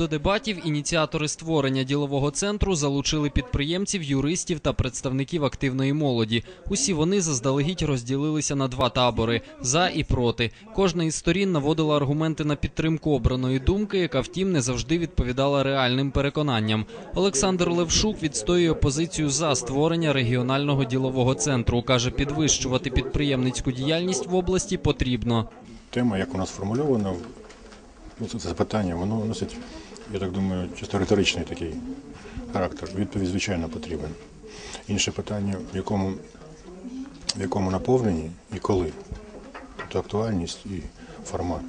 До дебатів ініціатори створення ділового центру залучили підприємців, юристів та представників активної молоді. Усі вони заздалегідь розділилися на два табори за і проти. Кожна із сторін наводила аргументи на підтримку обраної думки, яка втім не завжди відповідала реальним переконанням. Олександр Левшук відстоює позицію за створення регіонального ділового центру. каже, підвищувати підприємницьку діяльність в області потрібно. Тема, як у нас сформульована, ну, це запитання, воно носить, я так думаю, чисто риторичний такий характер. Відповідь, звичайно, потрібен. Інше питання, в якому, в якому наповненні і коли. Тобто актуальність і формат.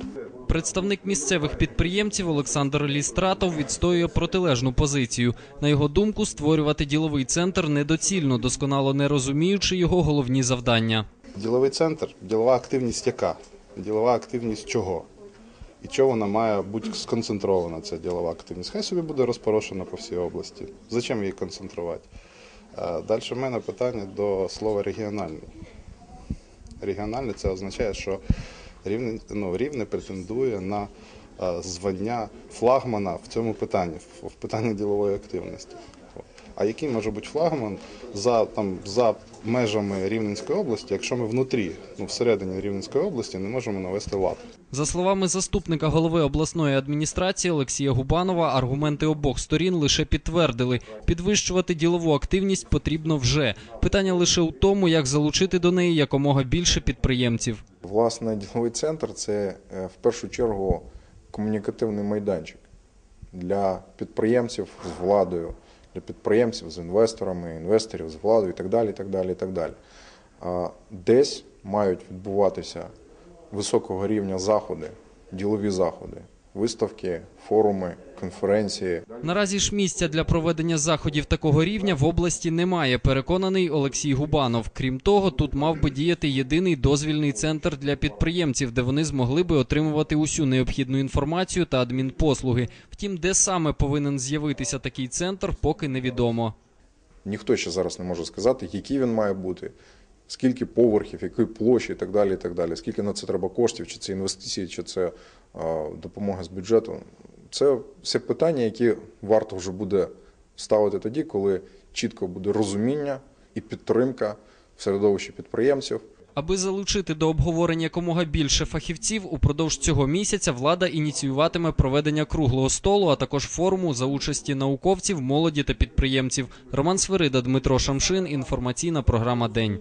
Представник місцевих підприємців Олександр Лістратов відстоює протилежну позицію. На його думку, створювати діловий центр недоцільно, досконало не розуміючи його головні завдання. Діловий центр, ділова активність яка? Ділова активність чого? І чого вона має бути сконцентрована, ця ділова активність? Хай собі буде розпорошена по всій області. Зачем її концентрувати? Далі в мене питання до слова регіональний. Регіональний це означає, що рівне, ну, рівне претендує на звання флагмана в цьому питанні, в питанні ділової активності. А який може бути флагман за, там, за межами Рівненської області, якщо ми внутрі, ну, всередині Рівненської області не можемо навести лад? За словами заступника голови обласної адміністрації Олексія Губанова, аргументи обох сторін лише підтвердили, підвищувати ділову активність потрібно вже. Питання лише у тому, як залучити до неї якомога більше підприємців. Власне, діловий центр це е, в першу чергу комунікативний майданчик для підприємців з владою, для підприємців з інвесторами, інвесторів з владою і так далі. І так далі, і так далі. Десь мають відбуватися високого рівня заходи, ділові заходи, виставки, форуми, конференції. Наразі ж місця для проведення заходів такого рівня в області немає. Переконаний Олексій Губанов. Крім того, тут мав би діяти єдиний дозвільний центр для підприємців, де вони змогли би отримувати усю необхідну інформацію та адмінпослуги. Втім, де саме повинен з'явитися такий центр, поки невідомо. Ніхто ще зараз не може сказати, який він має бути, скільки поверхів, якої площі і так далі. і так далі. Скільки на це треба коштів, чи це інвестиції, чи це допомога з бюджету. Це все питання, які варто вже буде ставити тоді, коли чітко буде розуміння і підтримка в середовищі підприємців. Аби залучити до обговорення якомога більше фахівців, упродовж цього місяця влада ініціюватиме проведення круглого столу, а також форуму за участі науковців, молоді та підприємців. Роман Свирида, Дмитро Шамшин. Інформаційна програма День.